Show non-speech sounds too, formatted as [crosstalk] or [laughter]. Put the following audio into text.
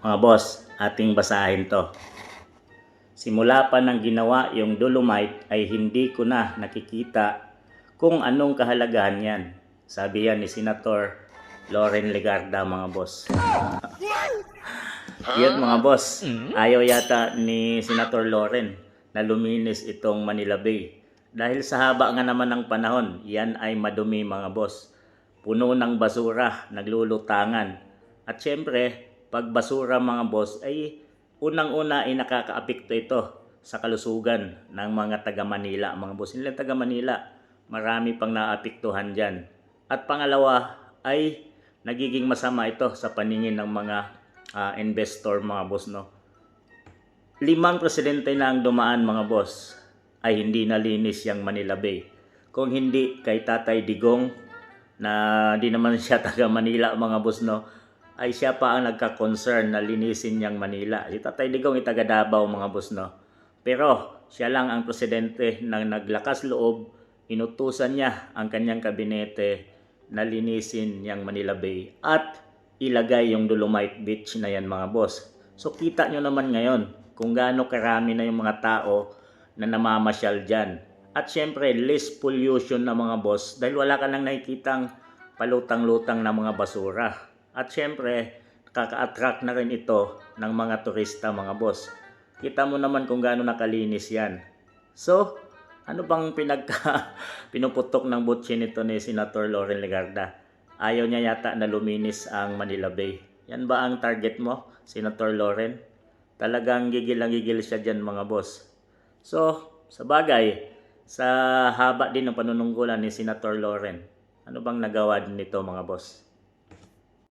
Mga boss, ating basahin to. Simula pa ng ginawa yung dolomite ay hindi ko na nakikita kung anong kahalagahan yan. Sabi yan ni Senator Loren Legarda mga boss. Yun mga boss, ayaw yata ni Senator Loren na luminis itong Manila Bay. Dahil sa haba nga naman ng panahon, yan ay madumi mga boss. Puno ng basura, naglulutangan. At syempre, pag basura mga boss ay unang-una ay nakakaapekto ito sa kalusugan ng mga taga Manila. Mga boss, nila taga Manila, marami pang naapektuhan dyan. At pangalawa ay nagiging masama ito sa paningin ng mga ah, investor mga boss no. Limang presidente na ang dumaan mga boss ay hindi nalinis yung Manila Bay. Kung hindi kay Tatay Digong na di naman siya [laughs] taga Manila mga boss no, ay siya pa ang nagka-concern na linisin niyang Manila. Si Tatay Digong ay taga Davao mga boss no. Pero siya lang ang presidente na naglakas loob, inutusan niya ang kanyang kabinete na linisin yung Manila Bay at ilagay yung Dolomite Beach na yan mga boss. So kita nyo naman ngayon kung gaano karami na yung mga tao na namamasyal dyan. At syempre, less pollution na mga boss dahil wala ka nang nakikitang palutang-lutang na mga basura. At syempre, kaka-attract na rin ito ng mga turista mga boss. Kita mo naman kung gaano nakalinis yan. So, ano bang pinagka [laughs] pinuputok ng butsi nito ni Senator Loren Legarda? Ayaw niya yata na luminis ang Manila Bay. Yan ba ang target mo, Senator Loren? Talagang gigil ang gigil siya dyan mga boss. So, sa bagay, sa haba din ng panunungkulan ni Senator Loren, ano bang nagawa din nito mga boss?